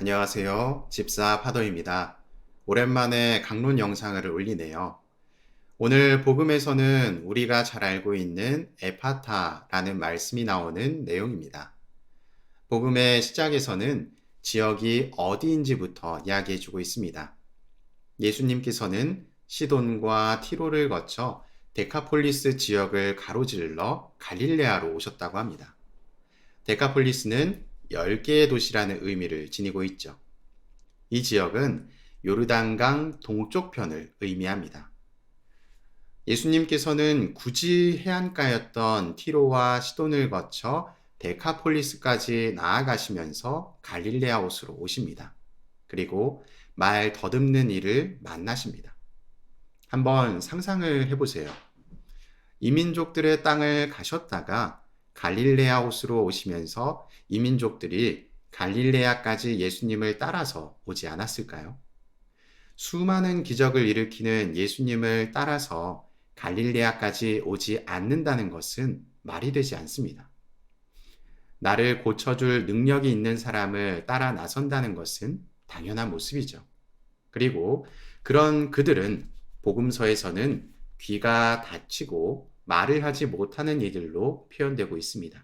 안녕하세요. 집사 파도입니다. 오랜만에 강론 영상을 올리네요. 오늘 복음에서는 우리가 잘 알고 있는 에파타라는 말씀이 나오는 내용입니다. 복음의 시작에서는 지역이 어디인지부터 이야기해 주고 있습니다. 예수님께서는 시돈과 티로를 거쳐 데카폴리스 지역을 가로질러 갈릴레아로 오셨다고 합니다. 데카폴리스는 10개의 도시라는 의미를 지니고 있죠. 이 지역은 요르단강 동쪽편을 의미합니다. 예수님께서는 굳이 해안가였던 티로와 시돈을 거쳐 데카폴리스까지 나아가시면서 갈릴레아 옷으로 오십니다. 그리고 말 더듬는 이를 만나십니다. 한번 상상을 해보세요. 이민족들의 땅을 가셨다가 갈릴레아 옷으로 오시면서 이민족들이 갈릴레아까지 예수님을 따라서 오지 않았을까요? 수많은 기적을 일으키는 예수님을 따라서 갈릴레아까지 오지 않는다는 것은 말이 되지 않습니다. 나를 고쳐줄 능력이 있는 사람을 따라 나선다는 것은 당연한 모습이죠. 그리고 그런 그들은 복음서에서는 귀가 닫히고 말을 하지 못하는 이들로 표현되고 있습니다.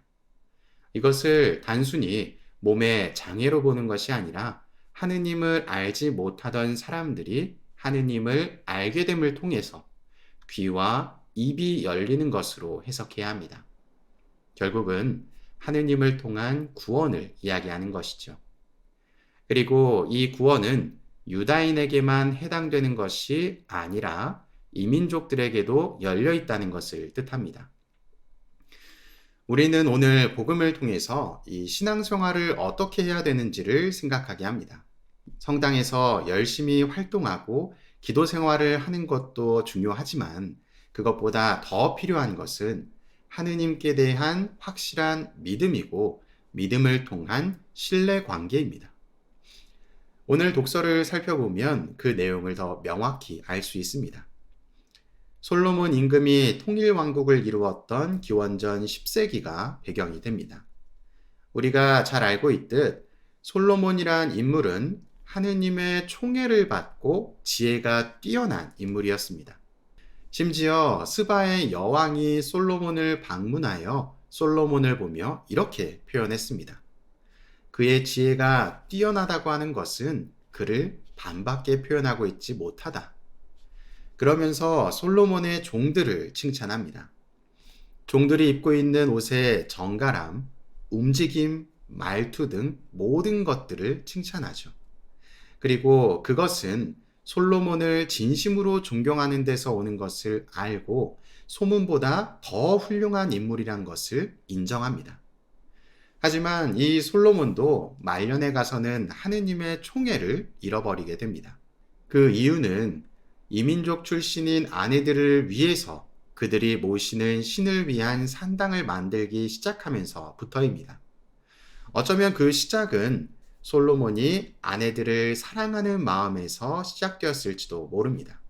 이것을 단순히 몸의 장애로 보는 것이 아니라 하느님을 알지 못하던 사람들이 하느님을 알게 됨을 통해서 귀와 입이 열리는 것으로 해석해야 합니다. 결국은 하느님을 통한 구원을 이야기하는 것이죠. 그리고 이 구원은 유다인에게만 해당되는 것이 아니라 이민족들에게도 열려 있다는 것을 뜻합니다. 우리는 오늘 복음을 통해서 이 신앙생활을 어떻게 해야 되는지를 생각하게 합니다. 성당에서 열심히 활동하고 기도 생활을 하는 것도 중요하지만 그것보다 더 필요한 것은 하느님께 대한 확실한 믿음이고 믿음을 통한 신뢰 관계입니다. 오늘 독서를 살펴보면 그 내용을 더 명확히 알 수 있습니다. 솔로몬 임금이 통일 왕국을 이루었던 기원전 10세기가 배경이 됩니다. 우리가 잘 알고 있듯 솔로몬이란 인물은 하느님의 총애를 받고 지혜가 뛰어난 인물이었습니다. 심지어 스바의 여왕이 솔로몬을 방문하여 솔로몬을 보며 이렇게 표현했습니다. 그의 지혜가 뛰어나다고 하는 것은 그를 반밖에 표현하고 있지 못하다. 그러면서 솔로몬의 종들을 칭찬합니다. 종들이 입고 있는 옷의 정갈함, 움직임, 말투 등 모든 것들을 칭찬하죠. 그리고 그것은 솔로몬을 진심으로 존경하는 데서 오는 것을 알고 소문보다 더 훌륭한 인물이란 것을 인정합니다. 하지만 이 솔로몬도 말년에 가서는 하느님의 총애를 잃어버리게 됩니다. 그 이유는 이민족 출신인 아내들을 위해서 그들이 모시는 신을 위한 산당을 만들기 시작하면서부터입니다. 어쩌면 그 시작은 솔로몬이 아내들을 사랑하는 마음에서 시작되었을지도 모릅니다.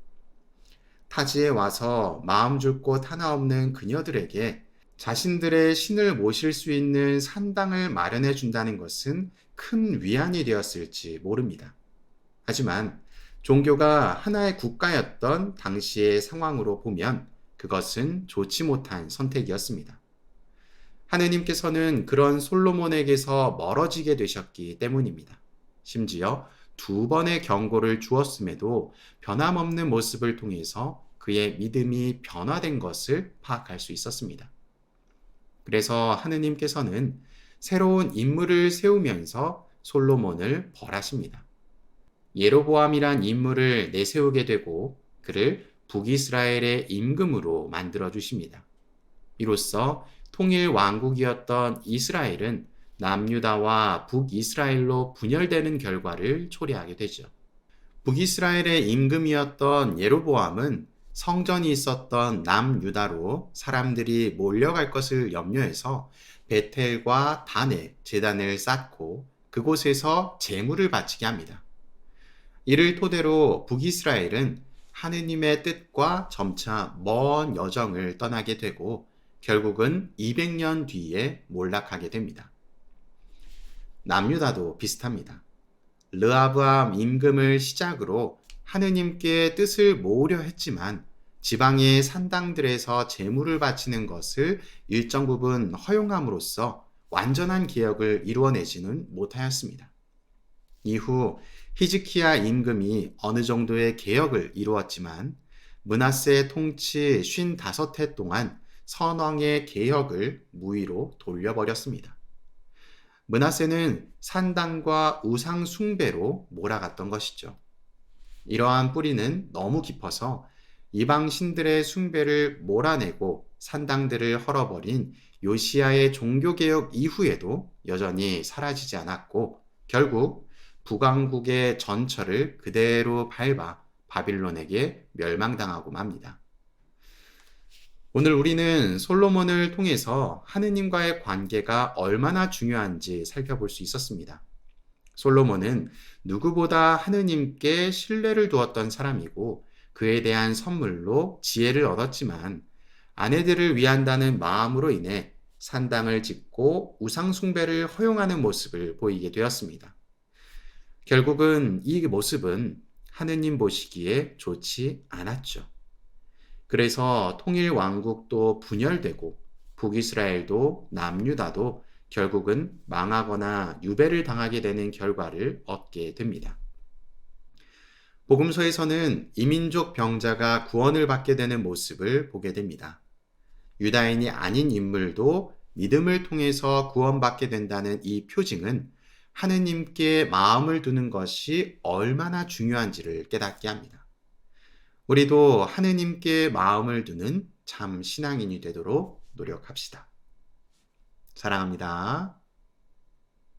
타지에 와서 마음 줄 곳 하나 없는 그녀들에게 자신들의 신을 모실 수 있는 산당을 마련해 준다는 것은 큰 위안이 되었을지 모릅니다. 하지만 종교가 하나의 국가였던 당시의 상황으로 보면 그것은 좋지 못한 선택이었습니다. 하느님께서는 그런 솔로몬에게서 멀어지게 되셨기 때문입니다. 심지어 두 번의 경고를 주었음에도 변함없는 모습을 통해서 그의 믿음이 변화된 것을 파악할 수 있었습니다. 그래서 하느님께서는 새로운 인물을 세우면서 솔로몬을 벌하십니다. 예로보암이란 인물을 내세우게 되고 그를 북이스라엘의 임금으로 만들어 주십니다. 이로써 통일 왕국이었던 이스라엘은 남유다와 북이스라엘로 분열되는 결과를 초래하게 되죠. 북이스라엘의 임금이었던 예로보암은 성전이 있었던 남유다로 사람들이 몰려갈 것을 염려해서 베텔과 단에 재단을 쌓고 그곳에서 제물을 바치게 합니다. 이를 토대로 북이스라엘은 하느님의 뜻과 점차 먼 여정을 떠나게 되고 결국은 200년 뒤에 몰락하게 됩니다. 남유다도 비슷합니다. 르아브암 임금을 시작으로 하느님께 뜻을 모으려 했지만 지방의 산당들에서 제물을 바치는 것을 일정 부분 허용함으로써 완전한 개혁을 이루어내지는 못하였습니다. 이후 히즈키야 임금이 어느 정도의 개혁을 이루었지만 문하세 통치 55해 동안 선왕의 개혁을 무위로 돌려버렸습니다. 문하세는 산당과 우상 숭배로 몰아갔던 것이죠. 이러한 뿌리는 너무 깊어서 이방 신들의 숭배를 몰아내고 산당들을 헐어버린 요시아의 종교개혁 이후에도 여전히 사라지지 않았고 결국 북왕국의 전철을 그대로 밟아 바빌론에게 멸망당하고 맙니다. 오늘 우리는 솔로몬을 통해서 하느님과의 관계가 얼마나 중요한지 살펴볼 수 있었습니다. 솔로몬은 누구보다 하느님께 신뢰를 두었던 사람이고 그에 대한 선물로 지혜를 얻었지만 아내들을 위한다는 마음으로 인해 산당을 짓고 우상숭배를 허용하는 모습을 보이게 되었습니다. 결국은 이 모습은 하느님 보시기에 좋지 않았죠. 그래서 통일 왕국도 분열되고 북이스라엘도 남유다도 결국은 망하거나 유배를 당하게 되는 결과를 얻게 됩니다. 복음서에서는 이민족 병자가 구원을 받게 되는 모습을 보게 됩니다. 유다인이 아닌 인물도 믿음을 통해서 구원받게 된다는 이 표징은 하느님께 마음을 두는 것이 얼마나 중요한지를 깨닫게 합니다. 우리도 하느님께 마음을 두는 참 신앙인이 되도록 노력합시다. 사랑합니다.